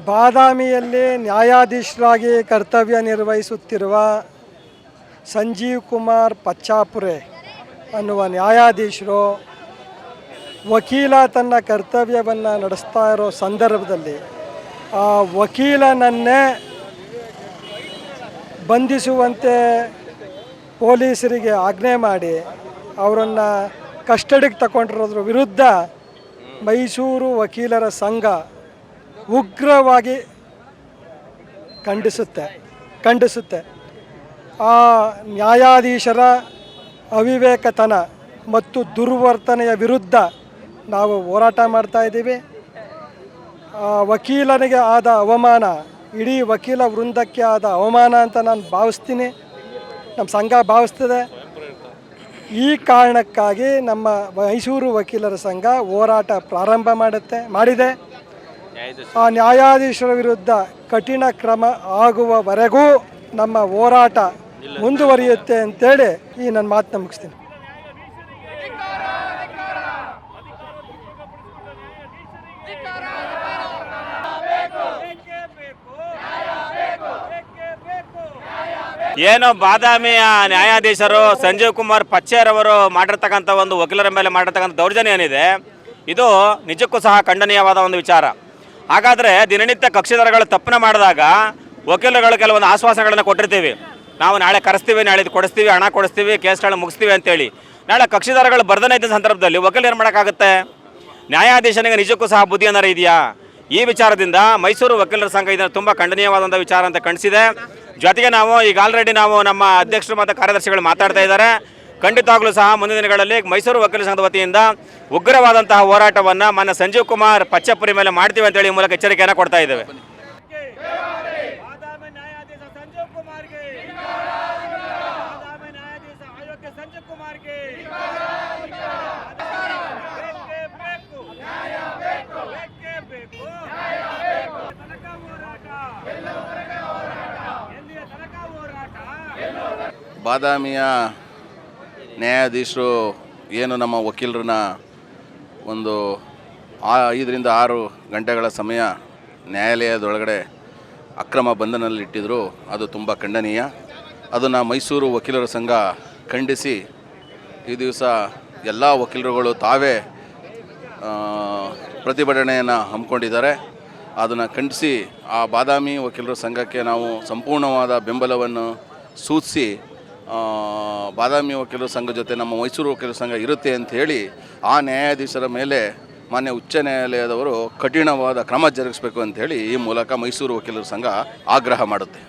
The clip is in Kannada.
ಬಾದಾಮಿಯಲ್ಲಿ ನ್ಯಾಯಾಧೀಶರಾಗಿ ಕರ್ತವ್ಯ ನಿರ್ವಹಿಸುತ್ತಿರುವ ಸಂಜೀವ್ ಕುಮಾರ್ ಪಚ್ಚಾಪುರೆ ಅನ್ನುವ ನ್ಯಾಯಾಧೀಶರು ವಕೀಲ ತನ್ನ ಕರ್ತವ್ಯವನ್ನು ನಡೆಸ್ತಾ ಇರೋ ಸಂದರ್ಭದಲ್ಲಿ ಆ ವಕೀಲನನ್ನೇ ಬಂಧಿಸುವಂತೆ ಪೊಲೀಸರಿಗೆ ಆಜ್ಞೆ ಮಾಡಿ ಅವರನ್ನು ಕಸ್ಟಡಿಗೆ ತಗೊಂಡಿರೋದ್ರ ವಿರುದ್ಧ ಮೈಸೂರು ವಕೀಲರ ಸಂಘ ಉಗ್ರವಾಗಿ ಖಂಡಿಸುತ್ತೆ ಖಂಡಿಸುತ್ತೆ. ಆ ನ್ಯಾಯಾಧೀಶರ ಅವಿವೇಕತನ ಮತ್ತು ದುರ್ವರ್ತನೆಯ ವಿರುದ್ಧ ನಾವು ಹೋರಾಟ ಮಾಡ್ತಾ ಇದ್ದೀವಿ. ಆ ವಕೀಲನಿಗೆ ಆದ ಅವಮಾನ, ಇಡೀ ವಕೀಲ ವೃಂದಕ್ಕೆ ಆದ ಅವಮಾನ ಅಂತ ನಾನು ಭಾವಿಸ್ತೀನಿ. ನಮ್ಮ ಸಂಘ ಭಾವಿಸ್ತದೆ. ಈ ಕಾರಣಕ್ಕಾಗಿ ನಮ್ಮ ಮೈಸೂರು ವಕೀಲರ ಸಂಘ ಹೋರಾಟ ಪ್ರಾರಂಭ ಮಾಡುತ್ತೆ, ಮಾಡಿದೆ. ಆ ನ್ಯಾಯಾಧೀಶರ ವಿರುದ್ಧ ಕಠಿಣ ಕ್ರಮ ಆಗುವವರೆಗೂ ನಮ್ಮ ಹೋರಾಟ ಮುಂದುವರಿಯುತ್ತೆ ಅಂತೇಳಿ ಈ ನನ್ನ ಮಾತನ್ನ ಮುಗಿಸ್ತೀನಿ. ಏನೋ ಬಾದಾಮಿಯ ನ್ಯಾಯಾಧೀಶರು ಸಂಜೀವ್ ಕುಮಾರ್ ಪಚ್ಚೇರವರು ಮಾಡಿರ್ತಕ್ಕಂಥ ಒಂದು ವಕೀಲರ ಮೇಲೆ ಮಾಡಿರ್ತಕ್ಕಂಥ ದೌರ್ಜನ್ಯ ಏನಿದೆ ಇದು ನಿಜಕ್ಕೂ ಸಹ ಖಂಡನೀಯವಾದ ಒಂದು ವಿಚಾರ. ಹಾಗಾದರೆ ದಿನನಿತ್ಯ ಕಕ್ಷಿದಾರಗಳು ತಪ್ಪನೆ ಮಾಡಿದಾಗ ವಕೀಲರುಗಳು ಕೆಲವೊಂದು ಆಶ್ವಾಸನೆಗಳನ್ನು ಕೊಟ್ಟಿರ್ತೀವಿ. ನಾವು ನಾಳೆ ಕರೆಸ್ತೀವಿ, ನಾಳೆ ಕೊಡಿಸ್ತೀವಿ, ಹಣ ಕೊಡಿಸ್ತೀವಿ, ಕೇಸ್ಗಳನ್ನ ಮುಗಿಸ್ತೀವಿ ಅಂತೇಳಿ. ನಾಳೆ ಕಕ್ಷಿದಾರಗಳು ಬರ್ದನೇ ಇದ್ದ ಸಂದರ್ಭದಲ್ಲಿ ವಕೀಲ ಏನು ಮಾಡೋಕ್ಕಾಗುತ್ತೆ? ನ್ಯಾಯಾಧೀಶನಿಗೆ ನಿಜಕ್ಕೂ ಸಹ ಬುದ್ಧಿ ಅನ್ನೋ ಇದೆಯಾ? ಈ ವಿಚಾರದಿಂದ ಮೈಸೂರು ವಕೀಲರ ಸಂಘ ಇದನ್ನು ತುಂಬ ಖಂಡನೀಯವಾದಂಥ ವಿಚಾರ ಅಂತ ಕಾಣಿಸಿದೆ. ಜೊತೆಗೆ ನಾವು ಈಗ ಆಲ್ರೆಡಿ ನಾವು ನಮ್ಮ ಅಧ್ಯಕ್ಷರು ಮತ್ತು ಕಾರ್ಯದರ್ಶಿಗಳು ಮಾತಾಡ್ತಾ ಇದ್ದಾರೆ. ಖಂಡಿತವಾಗ್ಲೂ ಸಹ ಮುಂದಿನ ದಿನಗಳಲ್ಲಿ ಮೈಸೂರು ವಕೀಲ ಸಂಘದ ವತಿಯಿಂದ ಉಗ್ರವಾದಂತಹ ಹೋರಾಟವನ್ನು ಮಾನ್ಯ ಸಂಜೀವ್ ಕುಮಾರ್ ಪಚ್ಚಪುರಿ ಮೇಲೆ ಮಾಡ್ತೀವಿ ಅಂತೇಳಿ ಈ ಮೂಲಕ ಎಚ್ಚರಿಕೆಯನ್ನು ಕೊಡ್ತಾ ಇದ್ದೇವೆ. ನ್ಯಾಯಾಧೀಶ ಸಂಜೀವ್ ಕುಮಾರ್ಗೆ. ಬಾದಾಮಿ ನ್ಯಾಯಾಧೀಶ ಆಯೋಗ್ಯ ಸಂಜೀವ್ ಕುಮಾರ್ಗೆ. ಬೇಕೇ ಬೇಕು. ಬೇಕೇ ಬೇಕು. ತನಕ ಹೋರಾಟ. ಎಲ್ಲಿಯ ತನಕ ಹೋರಾಟ? ಬಾದಾಮಿಯ ನ್ಯಾಯಾಧೀಶರು ಏನು ನಮ್ಮ ವಕೀಲರನ್ನ ಒಂದು ಆ ಐದರಿಂದ ಆರು ಗಂಟೆಗಳ ಸಮಯ ನ್ಯಾಯಾಲಯದೊಳಗಡೆ ಅಕ್ರಮ ಬಂಧನದಲ್ಲಿಟ್ಟಿದ್ದರು ಅದು ತುಂಬ ಖಂಡನೀಯ. ಅದನ್ನು ಮೈಸೂರು ವಕೀಲರ ಸಂಘ ಖಂಡಿಸಿ ಈ ದಿವಸ ಎಲ್ಲ ವಕೀಲರುಗಳು ತಾವೇ ಪ್ರತಿಭಟನೆಯನ್ನು ಹಮ್ಮಿಕೊಂಡಿದ್ದಾರೆ. ಅದನ್ನು ಖಂಡಿಸಿ ಆ ಬಾದಾಮಿ ವಕೀಲರ ಸಂಘಕ್ಕೆ ನಾವು ಸಂಪೂರ್ಣವಾದ ಬೆಂಬಲವನ್ನು ಸೂಚಿಸಿ ಬಾದಾಮಿ ವಕೀಲರ ಸಂಘ ಜೊತೆ ನಮ್ಮ ಮೈಸೂರು ವಕೀಲರ ಸಂಘ ಇರುತ್ತೆ ಅಂತ ಹೇಳಿ ಆ ನ್ಯಾಯಾಧೀಶರ ಮೇಲೆ ಮಾನ್ಯ ಉಚ್ಚ ನ್ಯಾಯಾಲಯದವರು ಕಠಿಣವಾದ ಕ್ರಮ ಜರುಗಿಸಬೇಕು ಅಂತ ಹೇಳಿ ಈ ಮೂಲಕ ಮೈಸೂರು ವಕೀಲರ ಸಂಘ ಆಗ್ರಹ ಮಾಡುತ್ತೆ.